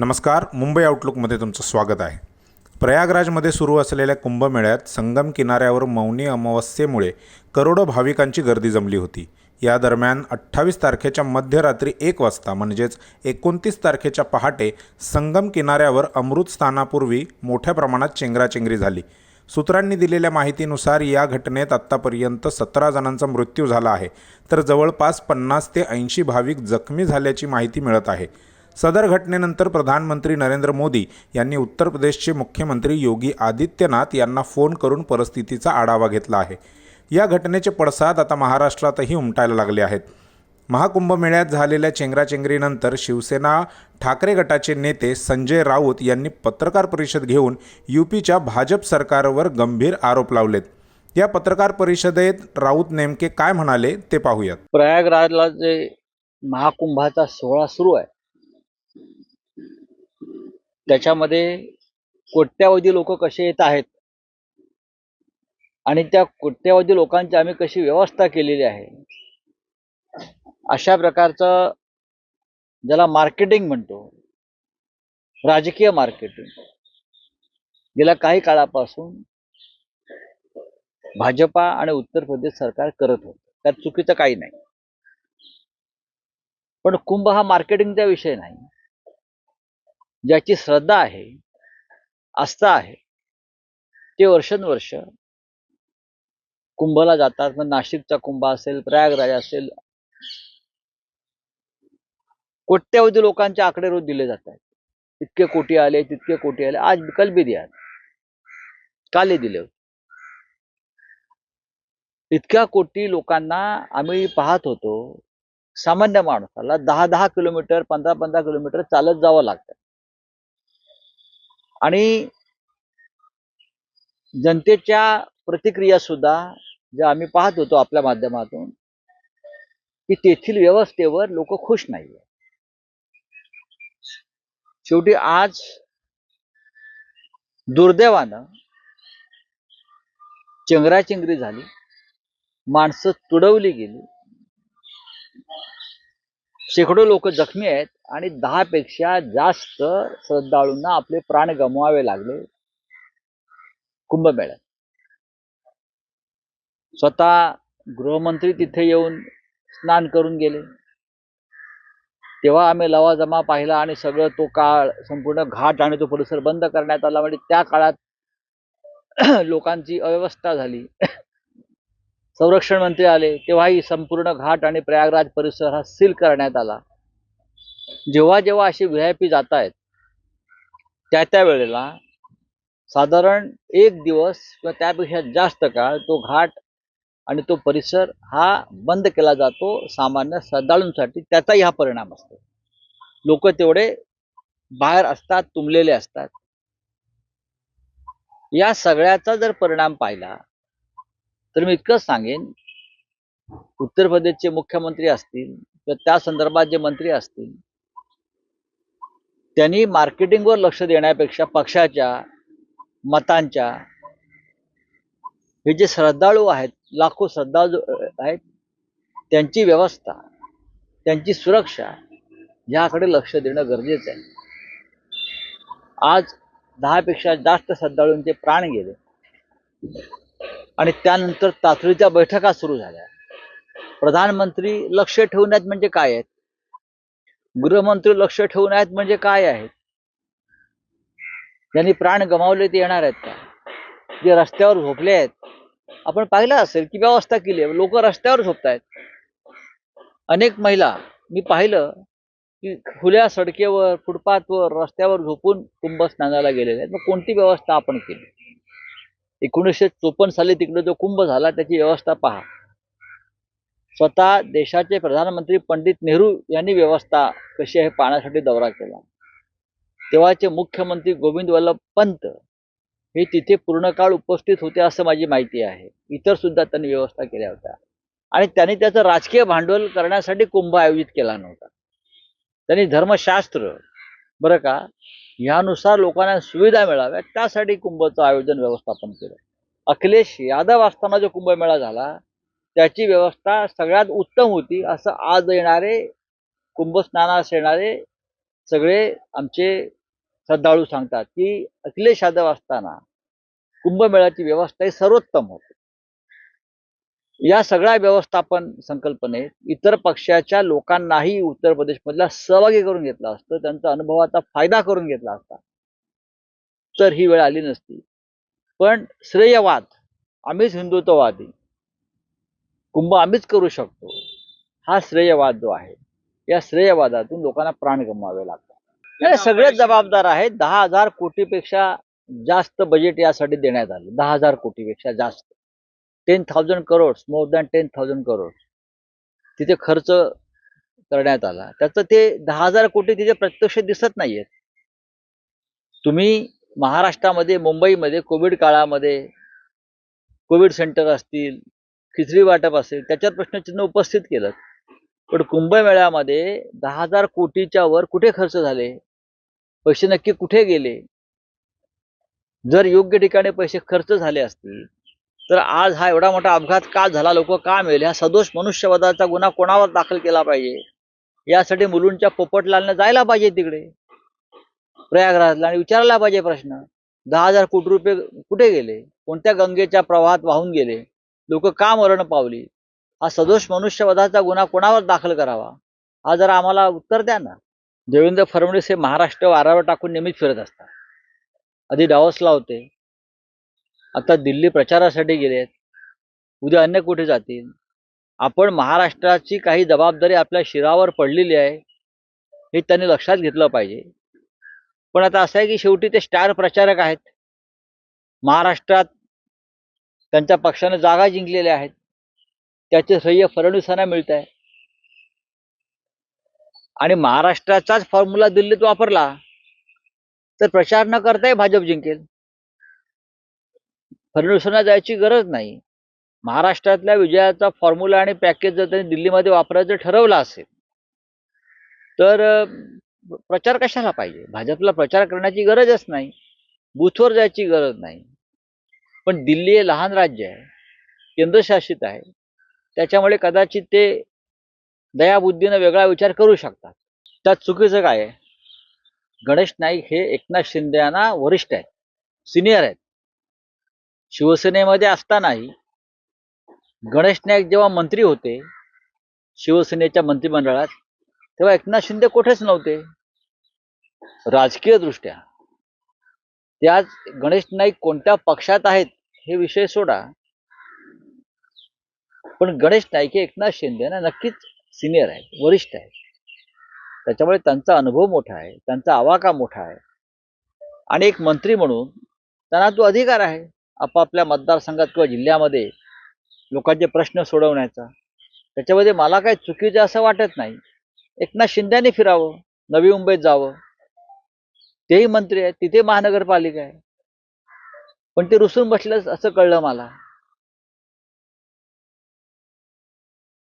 नमस्कार मुंबई आउटलुकमध्ये तुमचं स्वागत आहे. प्रयागराजमध्ये सुरू असलेल्या कुंभमेळ्यात संगम किनाऱ्यावर मौनी अमावस्येमुळे करोडो भाविकांची गर्दी जमली होती. या दरम्यान अठ्ठावीस तारखेच्या मध्यरात्री एक वाजता म्हणजेच एकोणतीस तारखेच्या पहाटे संगम किनाऱ्यावर अमृत स्थानापूर्वी मोठ्या प्रमाणात चेंगराचेंगरी झाली. सूत्रांनी दिलेल्या माहितीनुसार या घटनेत आत्तापर्यंत सतरा जणांचा मृत्यू झाला आहे. तर जवळपास पन्नास ते ऐंशी भाविक जखमी झाल्याची माहिती मिळत आहे. सदर घटनेनंतर प्रधानमंत्री नरेंद्र मोदी यांनी उत्तर प्रदेशचे मुख्यमंत्री योगी आदित्यनाथ यांना फोन करून परिस्थितीचा आढावा घेतला आहे. या घटनेचे पडसाद आता महाराष्ट्रातही उमटायला लागले आहेत. महाकुंभमेळ्यात झालेल्या चेंगराचेंगरीनंतर शिवसेना ठाकरे गटाचे नेते संजय राऊत यांनी पत्रकार परिषद घेऊन यूपीच्या भाजप सरकारवर गंभीर आरोप लावलेत. या पत्रकार परिषदेत राऊत नेमके काय म्हणाले ते पाहूयात. प्रयागराजला जे महाकुंभाचा सोहळा सुरू आहे त्याच्यामध्ये कोट्यावधी लोक कसे येत आहेत? आणि त्या कोट्यावधी लोकांची आम्ही कशी व्यवस्था केलेली आहे? अशा प्रकारचं ज्याला मार्केटिंग म्हणतो. राजकीय मार्केटिंग. गेल्या काही काळापासून भाजपा आणि उत्तर प्रदेश सरकार करत होतं. त्यात चुकीचं काही नाही. पण कुंभ हा मार्केटिंगचा विषय नाही. ज्याची श्रद्धा आहे आस्था आहे ते वर्षानुवर्ष कुंभला जातात. मग नाशिकचा कुंभ असेल प्रयागराज असेल कोट्यावधी लोकांचे आकडे रोज दिले जात आहेत इतके कोटी आले तितके कोटी आले. आज कल भी दिया. काले दिले होते. इतक्या कोटी लोकांना आम्ही पाहत होतो सामान्य माणसाला दहा दहा किलोमीटर पंधरा पंधरा किलोमीटर चालत जावं लागतं. आणि जनतेच्या प्रतिक्रिया सुद्धा ज्या आम्ही पाहत होतो आपल्या माध्यमातून की तेथील व्यवस्थेवर लोक खुश नाही शेवटी आज दुर्दैवानं चेंगराचेंगरी झाली माणसं तुडवली गेली शेकडो लोक जखमी आहेत आणि दहा पेक्षा जास्त श्रद्धाळूंना आपले प्राण गमवावे लागले. कुंभमेळ्यात स्वतः गृहमंत्री तिथे येऊन स्नान करून गेले. तेव्हा आम्ही लवाजमा पाहिला आणि सगळं तो काळ संपूर्ण घाट आणि तो परिसर बंद करण्यात आला. म्हणजे त्या काळात लोकांची अव्यवस्था झाली. संरक्षण मंत्री आले तेव्हाही संपूर्ण घाट आणि प्रयागराज परिसर हा सील करण्यात आला. जेव्हा जेव्हा अशी व्ही आय पी जात आहेत त्या त्या वेळेला साधारण एक दिवस किंवा त्यापेक्षा जास्त काळ तो घाट आणि तो परिसर हा बंद केला जातो सामान्य श्रद्धाळूंसाठी. त्याचाही हा परिणाम असतो. लोक तेवढे बाहेर असतात तुंबलेले असतात. या सगळ्याचा जर परिणाम पाहिला तर मी इतकंच सांगेन. उत्तर प्रदेशचे मुख्यमंत्री असतील किंवा त्या संदर्भात जे मंत्री असतील त्यांनी मार्केटिंगवर लक्ष देण्यापेक्षा पक्षाच्या मतांच्या हे जे श्रद्धाळू आहेत लाखो श्रद्धाळू आहेत त्यांची व्यवस्था त्यांची सुरक्षा याकडे लक्ष देणं गरजेचं आहे. आज दहापेक्षा जास्त श्रद्धाळूंचे प्राण गेले. आणि त्यानंतर तातडीच्या बैठका सुरू झाल्या. प्रधानमंत्री लक्ष ठेवण्यात म्हणजे काय आहेत? गृहमंत्री लक्ष ठेवण्यात म्हणजे काय आहेत? ज्यांनी प्राण गमावले ते येणार आहेत का? जे रस्त्यावर झोपले आहेत. आपण पाहिलं असेल की व्यवस्था केली आहे. लोक रस्त्यावर झोपतायत. अनेक महिला मी पाहिलं की खुल्या सडकेवर फुटपाथवर रस्त्यावर झोपून कुंभ स्नानाला गेलेले आहेत. मग कोणती व्यवस्था आपण केली? एकोणीसशे चोपन्न साली तिकडे जो कुंभ झाला त्याची व्यवस्था पहा. स्वतः देशाचे प्रधानमंत्री पंडित नेहरू यांनी व्यवस्था कशी आहे पाहण्यासाठी दौरा केला. तेव्हाचे मुख्यमंत्री गोविंद वल्लभ पंत हे तिथे पूर्ण काळ उपस्थित होते असं माझी माहिती आहे. इतर सुद्धा त्यांनी व्यवस्था केल्या होत्या. आणि त्यांनी त्याचं राजकीय भांडवल करण्यासाठी कुंभ आयोजित केला नव्हता. त्यांनी धर्मशास्त्र बरं का ह्यानुसार लोकांना सुविधा मिळाव्या त्यासाठी कुंभचं आयोजन व्यवस्थापन केलं. अखिलेश यादव असताना जो कुंभमेळा झाला त्याची व्यवस्था सगळ्यात उत्तम होती. असं आज येणारे कुंभस्नानास येणारे सगळे आमचे श्रद्धाळू सांगतात की अखिलेश यादव असताना कुंभमेळ्याची व्यवस्था ही सर्वोत्तम होती. या सगळ्या व्यवस्थापन संकल्पनेत इतर पक्षाच्या लोकांनाही उत्तर प्रदेशमधला सहभागी करून घेतला असतं त्यांचा अनुभवाचा फायदा करून घेतला असता तर ही वेळ आली नसती. पण श्रेयवाद आम्हीच हिंदुत्ववादी कुंभ आम्हीच करू शकतो हा श्रेयवाद जो आहे या श्रेयवादातून लोकांना प्राण गमवावे लागतात. सगळेच जबाबदार आहेत दहा हजार कोटीपेक्षा जास्त बजेट यासाठी देण्यात आलं दहा हजार कोटीपेक्षा जास्त. Ten thousand crore more than ten thousand crore तिथे खर्च करण्यात आला. त्याचं ते दहा हजार कोटी तिथे प्रत्यक्ष दिसत नाहीयेत. तुम्ही महाराष्ट्रामध्ये मुंबईमध्ये कोविड काळामध्ये कोविड सेंटर असतील खिचडी वाटप असेल त्याच्यात प्रश्नचिन्ह उपस्थित केलं. पण कुंभमेळ्यामध्ये दहा हजार कोटीच्या वर कुठे खर्च झाले? पैसे नक्की कुठे गेले? जर योग्य ठिकाणी पैसे खर्च झाले असतील तर आज हा एवढा मोठा अपघात का झाला? लोक का मिळेल हा सदोष मनुष्यवधाचा गुन्हा कोणावर दाखल केला पाहिजे? यासाठी मुलूंच्या पोपटलालनं जायला पाहिजे तिकडे. प्रयागराजला आणि विचारायला पाहिजे प्रश्न. दहा हजार कोटी रुपये कुठे गेले? कोणत्या गंगेच्या प्रवाहात वाहून गेले? लोक का मरण पावली? हा सदोष मनुष्यवधाचा गुन्हा कोणावर दाखल करावा? हा जरा आम्हाला उत्तर द्या ना. देवेंद्र फडणवीस हे महाराष्ट्र वारावर टाकून नेहमीच फिरत असतात. आधी डावसला होते. आता दिल्ली प्रचारासाठी गेलेत. उद्या अन्य कुठे जातील? आपण महाराष्ट्राची काही जबाबदारी आपल्या शिरावर पडलेली आहे हे त्यांनी लक्षात घेतलं पाहिजे. पण आता असं आहे की शेवटी ते स्टार प्रचारक आहेत. महाराष्ट्रात त्यांच्या पक्षाने जागा जिंकलेल्या आहेत. त्याचे श्रेय फडणवीसांना मिळत आहे. आणि महाराष्ट्राचाच फॉर्म्युला दिल्लीत वापरला तर प्रचार न करताही भाजप जिंकेल. फडणवीसांना जायची गरज नाही. महाराष्ट्रातल्या विजयाचा फॉर्म्युला आणि पॅकेज जर त्यांनी दिल्लीमध्ये वापरायचं ठरवलं असेल तर प्रचार कशाला पाहिजे? भाजपला प्रचार करण्याची गरजच नाही. बूथवर जायची गरज नाही. पण दिल्ली हे लहान राज्य आहे. केंद्रशासित आहे. त्याच्यामुळे कदाचित ते दयाबुद्धीनं वेगळा विचार करू शकतात. त्यात चुकीचं काय आहे? गणेश नाईक हे एकनाथ शिंदे यांना वरिष्ठ आहेत. सिनियर आहेत. शिवसेनेमध्ये असतानाही गणेश नाईक जेव्हा मंत्री होते शिवसेनेच्या मंत्रिमंडळात तेव्हा एकनाथ शिंदे कुठेच नव्हते. राजकीय दृष्ट्या ते आज गणेश नाईक कोणत्या पक्षात आहेत हे विषय सोडा. पण गणेश नाईक हे एकनाथ शिंदे ना नक्कीच सिनियर आहेत वरिष्ठ आहेत. त्याच्यामुळे त्यांचा अनुभव मोठा आहे त्यांचा आवाका मोठा आहे. आणि एक मंत्री म्हणून त्यांना तो अधिकार आहे. आपापल्या मतदारसंघात किंवा जिल्ह्यामध्ये लोकांचे प्रश्न सोडवण्याचा. त्याच्यामध्ये मला काही चुकीचं असं वाटत नाही. एकनाथ शिंद्याने फिरावं नवी मुंबईत जावं. तेही मंत्री आहेत तिथे महानगरपालिका आहे. पण ते रुसून बसलं असं कळलं मला.